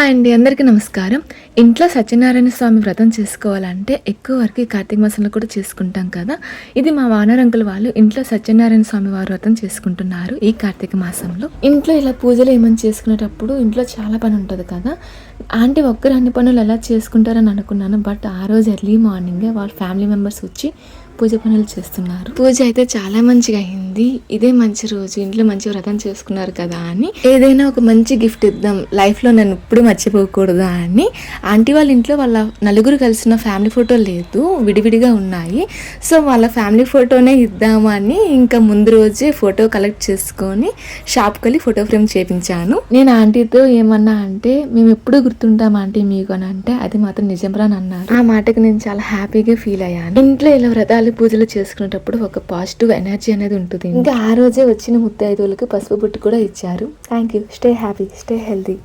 Hi అండి అందరికీ నమస్కారం. ఇంట్లో సత్యనారాయణ స్వామి వ్రతం చేసుకోవాలంటే ఎక్కువ వరకు ఈ కార్తీక మాసంలో కూడా చేసుకుంటాం కదా. ఇది మా వానరంకుల వాళ్ళు ఇంట్లో సత్యనారాయణ స్వామి వారు వ్రతం చేసుకుంటున్నారు ఈ కార్తీక మాసంలో. ఇంట్లో ఇలా పూజలు ఏమని చేసుకునేటప్పుడు ఇంట్లో చాలా పని ఉంటుంది కదా. ఆంటీ ఒక్కరు అన్ని పనులు ఎలా చేసుకుంటారని అనుకున్నాను బట్ ఆ రోజు ఎర్లీ మార్నింగే వాళ్ళ ఫ్యామిలీ మెంబర్స్ వచ్చి పూజ పనులు చేస్తున్నారు. పూజ అయితే చాలా మంచిగా అయింది. ఇదే మంచి రోజు ఇంట్లో మంచి వ్రతం చేసుకున్నారు కదా అని. ఏదైనా ఒక మంచి గిఫ్ట్ ఇద్దాం. లైఫ్లో నన్ను నేను మర్చిపోకూడదా అని. ఆంటీ వాళ్ళ ఇంట్లో వాళ్ళ నలుగురు కలిసిన ఫ్యామిలీ ఫోటో లేదు విడివిడిగా ఉన్నాయి. సో వాళ్ళ ఫ్యామిలీ ఫోటోనే ఇద్దామా అని ఇంకా ముందు రోజే ఫోటో కలెక్ట్ చేసుకొని షాప్కి వెళ్ళి ఫోటో ఫ్రేమ్ చేపించాను. నేను ఆంటీతో ఏమన్నా అంటే మేము ఎప్పుడు గుర్తుంటాం ఆంటీ మీకు అని అంటే అది మాత్రం నిజంరా అని అన్నారు. ఆ మాటకి నేను చాలా హ్యాపీగా ఫీల్ అయ్యాను. ఇంట్లో ఇలా వ్రతాలు పూజలు చేసుకునేటప్పుడు ఒక పాజిటివ్ ఎనర్జీ అనేది ఉంటుంది. ఇంకా ఆ రోజే వచ్చిన ముత్తైదువులకు పసుపు బుట్టు కూడా ఇచ్చారు. Thank you. Stay happy. Stay healthy